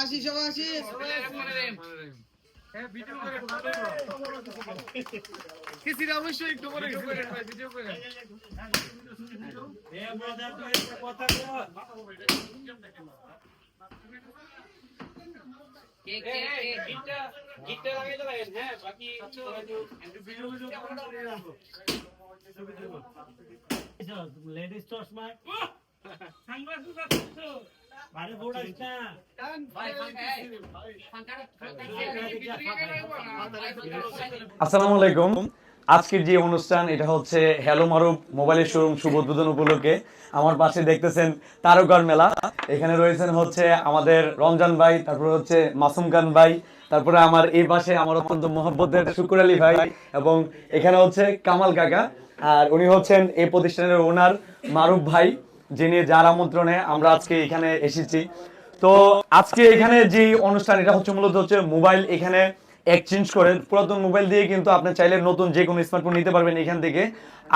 আসি সবাই আসি অবশ্যই একটু করে ভিডিও করে। লেডিস চশমা বাড়ি বোড়াইস না আসসালামু আলাইকুম আজকের যে অনুষ্ঠান, এটা হচ্ছে হ্যালো মারুফ মোবাইলের শোরুম শুভ উদ্বোধন উপলক্ষে। আমার পাশে দেখতেছেন তারকার মেলা। এখানে রয়েছেন হচ্ছে আমাদের রমজান ভাই, তারপর হচ্ছে মাসুম খান ভাই, তারপরে আমার এই পাশে আমার অত্যন্ত মহব্বতের শুকুর আলী ভাই এবং এখানে হচ্ছে কামাল কাকা। আর উনি হচ্ছেন এই প্রতিষ্ঠানের ওনার মারুফ ভাই, যিনি যার আমন্ত্রণে আমরা আজকে এখানে এসেছি। তো আজকে এখানে যে অনুষ্ঠান, এটা হচ্ছে মূলত হচ্ছে মোবাইল এখানে এক্সচেঞ্জ করে পুরাতন মোবাইল দিয়ে কিন্তু আপনি চাইলে নতুন যে কোনো স্মার্টফোন নিতে পারবেন এখান থেকে।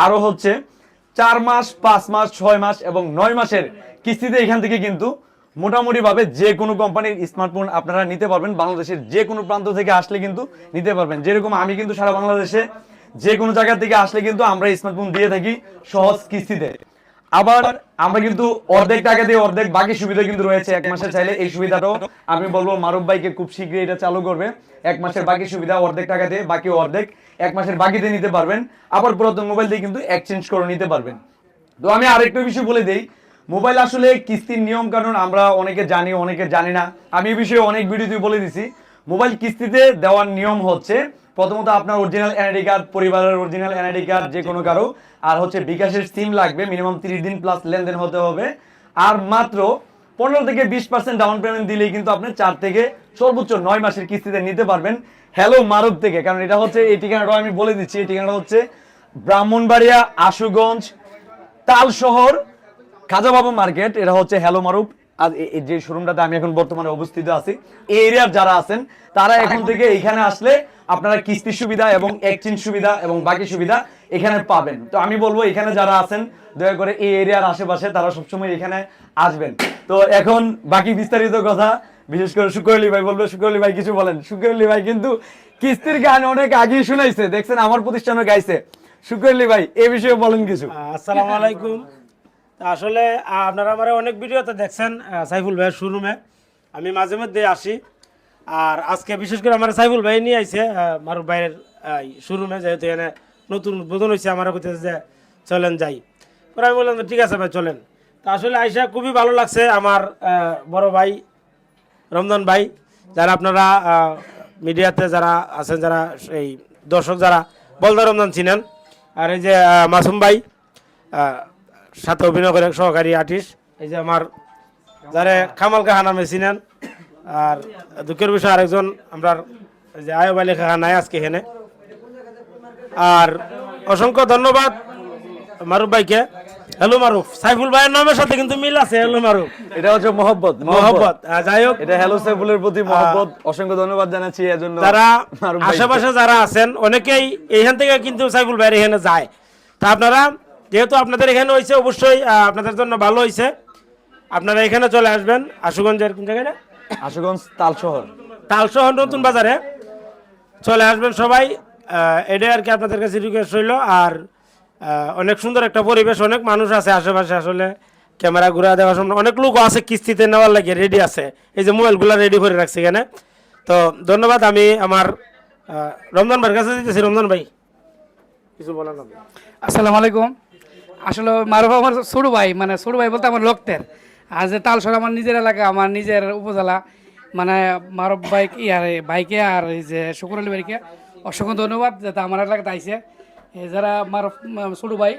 আরও হচ্ছে চার মাস, পাঁচ মাস, ছয় মাস এবং নয় মাসের কিস্তিতে এখান থেকে কিন্তু মোটামুটি ভাবে যে কোনো কোম্পানির স্মার্টফোন আপনারা নিতে পারবেন। বাংলাদেশের যে কোনো প্রান্ত থেকে আসলে কিন্তু নিতে পারবেন। যেরকম আমি কিন্তু সারা বাংলাদেশে যে কোনো জায়গা থেকে আসলে কিন্তু আমরা স্মার্টফোন দিয়ে থাকি সহজ কিস্তিতে। আবার আমরা কিন্তু অর্ধেক টাকা দিয়ে অর্ধেক বাকি সুবিধা কিন্তু রয়েছে এক মাসে চাইলে এই সুবিধাটাও আমি বলব মারুফ ভাইকে খুব শীঘ্রই এটা চালু করবে। এক মাসের বাকি সুবিধা অর্ধেক টাকা দিয়ে বাকি অর্ধেক এক মাসের বাকিতে নিতে পারবেন। আবার পুরাতন মোবাইল দিয়ে কিন্তু এক্সচেঞ্জ করে নিতে পারবেন। তো আমি আরেকটা বিষয় বলে দেই মোবাইল আসলে কিস্তির নিয়ম কানুন আমরা অনেকে জানি অনেকে জানি না। আমি এই বিষয়ে অনেক ভিডিওতে বলে দিছি। মোবাইল কিস্তিতে দেওয়ার নিয়ম হচ্ছে প্রথমত আপনার অরিজিনাল এনআইডি কার্ড পরিবারের অরিজিনাল এনআইডি কার্ড যে কোনো কারও। আর হচ্ছে বিকাশের সিম লাগবে মিনিমাম তিরিশ দিন প্লাস লেনদেন হতে হবে। আর মাত্র পনেরো থেকে বিশ পার্সেন্ট ডাউন পেমেন্ট দিলেই কিন্তু আপনি চার থেকে সর্বোচ্চ নয় মাসের কিস্তিতে নিতে পারবেন। হ্যালো মারুফ থেকে, কারণ এটা হচ্ছে, এই ঠিকানাটা আমি বলে দিচ্ছি, এই ঠিকানাটা হচ্ছে ব্রাহ্মণবাড়িয়া, আশুগঞ্জ তাল শহর খাজা মার্কেট, এটা হচ্ছে হ্যালো এই যে শোরুমটাতে আমি এখন বর্তমানে অবস্থিত আছি এরিয়ার যারা আছেন, তারা এখন থেকে এখানে আসলে আপনারা কিস্তি সুবিধা এবং এক্সচেঞ্জ সুবিধা এবং বাকি সুবিধা এখানে পাবেন। তো আমি বলব, এখানে যারা আছেন, দয়া করে এই এরিয়ার আশেপাশে তারা সবসময় এখানে আসবেন। তো এখন বাকি বিস্তারিত কথা, বিশেষ করে শুক্রলি ভাই বলব শুক্রলি ভাই কিছু বলেন। শুক্রলি ভাই কিন্তু কিস্তির গান অনেক আগেই শুনাইছে, দেখছেন আমার প্রতিষ্ঠানও গাইছে। শুক্রলি ভাই এই বিষয়ে বলেন কিছু। আসসালামু আলাইকুম। আসলে আপনারা আমার অনেক ভিডিওতে দেখছেন সাইফুল ভাইয়ের শোরুমে। আমি মাঝে মধ্যে আসি। আর আজকে বিশেষ করে আমার সাইফুল ভাই নিয়ে আইছে আহ, মারুফ ভাইয়ের শোরুমে যেহেতু এখানে নতুন উদ্বোধন হয়েছে আমার কইতেছে যে চলেন যাই। পরে আমি বললাম ঠিক আছে ভাই চলেন। তা আসলে আইসা খুবই ভালো লাগছে আমার বড় ভাই রমজান ভাই যারা আপনারা মিডিয়াতে যারা আছেন যারা এই দর্শক যারা বলদা রমজান চিনেন। আর এই যে মাসুম ভাই সাথে অভিনয় করে সহকারী আর্টিস্ট এই যে আমার যারা খামাল কাহা নামে চিনেন। আর দুঃখের বিষয় আরেকজন আমরা যে আয়ব আলী কাহা নাই আজকে এখানে। আর অসংখ্য ধন্যবাদ মারুফ ভাইকে। হ্যালো মারুফ সাইফুল ভাইয়ের নামের সাথে কিন্তু মিল আছে হ্যালো মারুফ। এটা হচ্ছে মহব্বত আহ, যাই হোক। এটা হ্যালো সাইফুলের প্রতি মহব্বত অসংখ্য ধন্যবাদ জানাচ্ছি এজন্য যারা মারুফ আশেপাশে যারা আছেন অনেকেই এখান থেকে কিন্তু সাইফুল ভাইয়ের এখানে যায়। তা আপনারা যেহেতু আপনাদের এখানে হয়েছে অবশ্যই আপনাদের জন্য ভালো হয়েছে। আপনারা এখানে চলে আসবেন আশুগঞ্জের কোন জায়গায় না? আশুগঞ্জ তাল শহর। তালসহ নতুন বাজারে। চলে আসবেন সবাই এটাই আর কি আপনাদের কাছে রিকোয়েস্ট রইল। আর অনেক সুন্দর একটা পরিবেশ অনেক মানুষ আছে আশেপাশে আসলে। ক্যামেরা ঘুরা দেওয়ার সামনে অনেক লোক আছে কিস্তিতে নেওয়ার লাগে রেডি আছে। এই যে মোবাইলগুলো রেডি করে রাখছে এখানে। তো ধন্যবাদ আমি আমার রমজান ভাইয়ের কাছে দিতেছি রমজান ভাই কিছু বলেন আপনি আসসালামু আলাইকুম। আসলে মারুফ আমার ছোটো ভাই মানে ছোটো ভাই বলতে আমার লোকতের আর যে তালসর আমার নিজের এলাকা, আমার নিজের উপজেলা মানে মারুফ ভাই ইয়ার ভাইকে আর এই যে শুকুর আলী ভাইকে অসংখ্য ধন্যবাদ যাতে আমার এলাকাতে আইসে যারা মারুফ ছোটো ভাই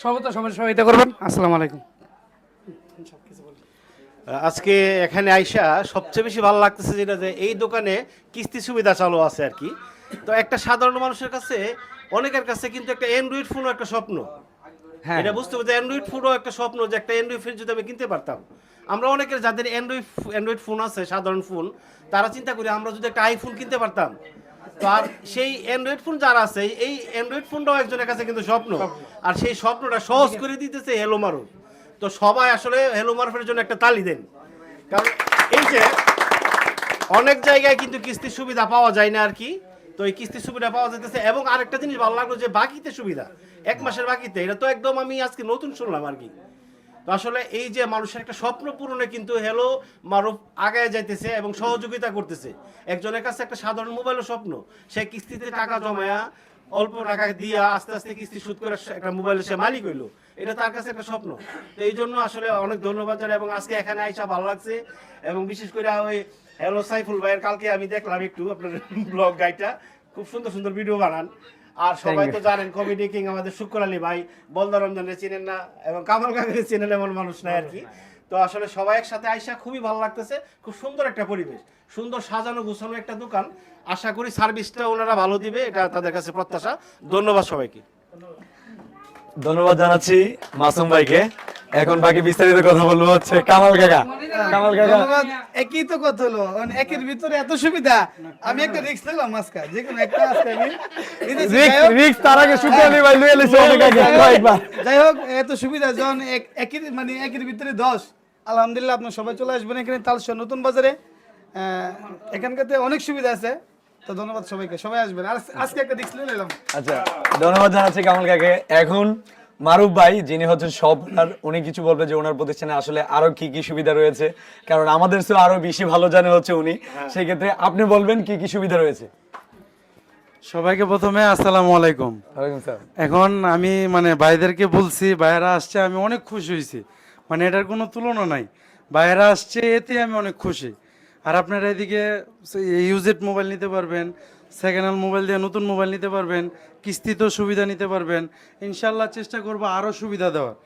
সর্বত সবাই সহায়তা করবেন। আসসালামু আলাইকুম। আজকে এখানে আইসা সবচেয়ে বেশি ভালো লাগতেছে যেটা যে এই দোকানে কিস্তি সুবিধা চালু আছে আর কি। তো একটা সাধারণ মানুষের কাছে, অনেকের কাছে কিন্তু একটা অ্যান্ড্রয়েড ফোনও একটা স্বপ্ন। এটা বুঝতে হবে যে অ্যান্ড্রয়েড ফোনও একটা স্বপ্ন যে একটা অ্যান্ড্রয়েড ফোন যদি আমি কিনতে পারতাম। আমরা অনেকের যাদের অ্যান্ড্রয়েড অ্যান্ড্রয়েড ফোন আছে, সাধারণ ফোন তারা চিন্তা করি আমরা যদি একটা আইফোন কিনতে পারতাম। তো আর সেই অ্যান্ড্রয়েড ফোন যারা আছে, এই অ্যান্ড্রয়েড ফোনটাও একজনের কাছে কিন্তু স্বপ্ন। আর সেই স্বপ্নটা সহজ করে দিতেছে হেলো মারুফ তো সবাই আসলে হেলো মারুফের জন্য একটা তালি দেন। কারণ এই যে অনেক জায়গায় কিন্তু কিস্তির সুবিধা পাওয়া যায় না আর কি। তো এই কিস্তির সুবিধা পাওয়া যাইতেছে এবং আরেকটা জিনিস ভালো লাগল যে বাকিতে সুবিধা। এক মাসের বাকিতে, এটা তো একদম আমি আজকে নতুন শুনলাম আর কি। তো আসলে এই যে মানুষের একটা স্বপ্ন পূরণে কিন্তু হেলো মারুফ আগায় যাইতেছে এবং সহযোগিতা করতেছে। একজনের কাছে একটা সাধারণ মোবাইলের স্বপ্ন, সে কিস্তিতে টাকা জমায়া অল্প টাকা দিয়া আস্তে আস্তে কিস্তি সুদ করে একটা মোবাইলের সে মালিক হইল। এটা তার কাছে একটা স্বপ্ন। তো এই জন্য আসলে অনেক ধন্যবাদ জানাই এবং আজকে এখানে আইসা ভালো লাগছে এবং বিশেষ করে ওই হ্যালো সাইফুল ভাইয়ের কালকে আমি দেখলাম একটু আপনার ব্লগ গাইটা। খুব সুন্দর সুন্দর ভিডিও বানান। আর সবাই তো জানেন কমেডি কিং আমাদের শুক্র আলী ভাই বলদা রমজানের চিনেন না এবং কামাল কাকে চেনেন এমন মানুষ নাই আর কি। তো আসলে সবাই একসাথে আইসা খুবই ভালো লাগতেছে। খুব সুন্দর একটা পরিবেশ সুন্দর সাজানো গুছানো একটা দোকান। আশা করি সার্ভিসটা ওনারা ভালো দিবে এটা তাদের কাছে প্রত্যাশা। ধন্যবাদ সবাইকে। ধন্যবাদ জানাচ্ছি মাসুম ভাইকে। এখন বাকি বিস্তারিত কথা বলব হচ্ছে কামাল কাকা। কামাল কাকা। একই তো কথা হলো। মানে একের ভিতরে এত সুবিধা। আমি একটা রিস্ক নিলাম আজকে। যে কোনো একটা আজকে আমি তার আগে ভাই লুয়ে লিছে অনেক আগে। যাই হোক এত সুবিধা জন এক- একই মানে একের ভিতরে দশ আলহামদুলিল্লাহ আপনার সবাই চলে আসবেন এখানে তালশা নতুন বাজারে। আহ, এখানকারতে অনেক সুবিধা আছে। তো ধন্যবাদ সবাইকে সবাই আসবেন। আর আজকে একটা রিস্ক নিলাম আচ্ছা ধন্যবাদ জানাচ্ছি কামাল কাকে এখন মারুফ ভাই যিনি হচ্ছেন সব আর উনি কিছু বলবে যে ওনার প্রতিষ্ঠানে আসলে আরও কি কি সুবিধা রয়েছে। কারণ আমাদের তো আরও বেশি ভালো জানে হচ্ছে উনি। সেই ক্ষেত্রে আপনি বলবেন কি কি সুবিধা রয়েছে। সবাইকে প্রথমে আসসালামু আলাইকুম। এখন আমি মানে ভাইদেরকে বলছি ভাইরা আসছে আমি অনেক খুশি হয়েছি। মানে এটার কোনো তুলনা নাই। ভাইয়েরা আসছে, এতে আমি অনেক খুশি। আর আপনারা এদিকে ইউজেড মোবাইল নিতে পারবেন, সেকেন্ড হ্যান্ড মোবাইল দিয়ে নতুন মোবাইল নিতে পারবেন কিস্তিতেও সুবিধা নিতে পারবেন। ইনশাল্লাহ চেষ্টা করব আরও সুবিধা দেওয়ার।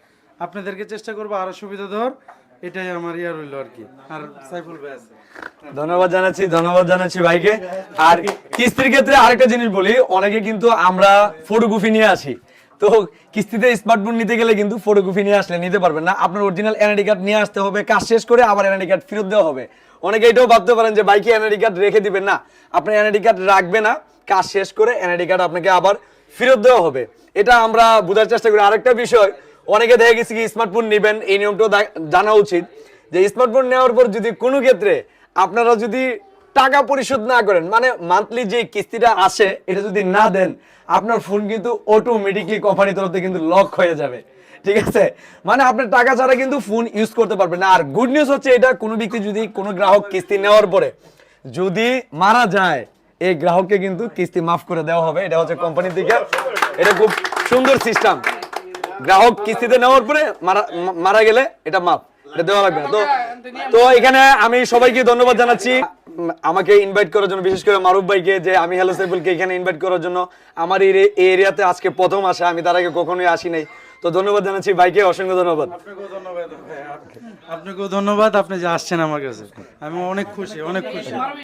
আপনাদেরকে চেষ্টা করব আরও সুবিধা দেওয়ার। এটাই আমার ইয়া রইল আর কি। আর সাইফুল ভাই আছে। ধন্যবাদ জানাচ্ছি ধন্যবাদ জানাচ্ছি ভাইকে। আর কিস্তির ক্ষেত্রে আরেকটা জিনিস বলি, অনেকে কিন্তু আমরা ফটোগ্রাফি নিয়ে আসি। তো কিস্তিতে স্মার্টফোন নিতে গেলে কিন্তু ফটোকপি নিয়ে আসলে নিতে পারবেন না। আপনার অরিজিনাল এনআইডি কার্ড নিয়ে আসতে হবে, কাজ শেষ করে আবার এনআইডি কার্ড ফেরত দেওয়া হবে। অনেকে এটাও ভাবতে পারেন যে বাইকে এনআইডি কার্ড রেখে দিবেন? না আপনার এনআইডি কার্ড রাখবে না, কাজ শেষ করে এনআইডি কার্ড আপনাকে আবার ফেরত দেওয়া হবে। এটা আমরা বোঝার চেষ্টা করি। আরেকটা বিষয়, অনেকে দেখে গেছি কি স্মার্টফোন নেবেন, এই নিয়মটাও জানা উচিত যে স্মার্টফোন নেওয়ার পর যদি কোনো ক্ষেত্রে আপনারা যদি টাকা পরিশোধ না করেন মানে মান্থলি যে কিস্তিটা আসে, এটা যদি না দেন, আপনার ফোন কিন্তু অটোমেটিকলি কোম্পানির তরফ থেকে কিন্তু লক হয়ে যাবে। ঠিক আছে? মানে আপনার টাকা ছাড়া কিন্তু ফোন ইউজ করতে পারবেন না। আর গুড নিউজ হচ্ছে এটা, কোনো ব্যক্তি যদি কোনো গ্রাহক কিস্তি নেওয়ার পরে যদি মারা যায়, এই গ্রাহককে কিন্তু কিস্তি মাফ করে দেওয়া হবে। এটা হচ্ছে কোম্পানি থেকে এটা খুব সুন্দর সিস্টেম গ্রাহক কিস্তিতে নেওয়ার পরে মারা মারা গেলে এটা মাপ এটা দেওয়া লাগবে না। তো তো এখানে আমি সবাইকে ধন্যবাদ জানাচ্ছি। আমাকে ইনভাইট করার জন্য বিশেষ করে মারুফ ভাইকে যে আমি হ্যালো সাইফুলকে এখানে ইনভাইট করার জন্য আমার এই এই এরিয়াতে আজকে প্রথম আসা। আমি তার আগে কখনোই আসি নাই। তো ধন্যবাদ জানাচ্ছি ভাইকে অসংখ্য ধন্যবাদ। আপনাকেও ধন্যবাদ ভাই। আপনাকেও ধন্যবাদ আপনি যে আসছেন আমার কাছে। আমি অনেক খুশি অনেক খুশি।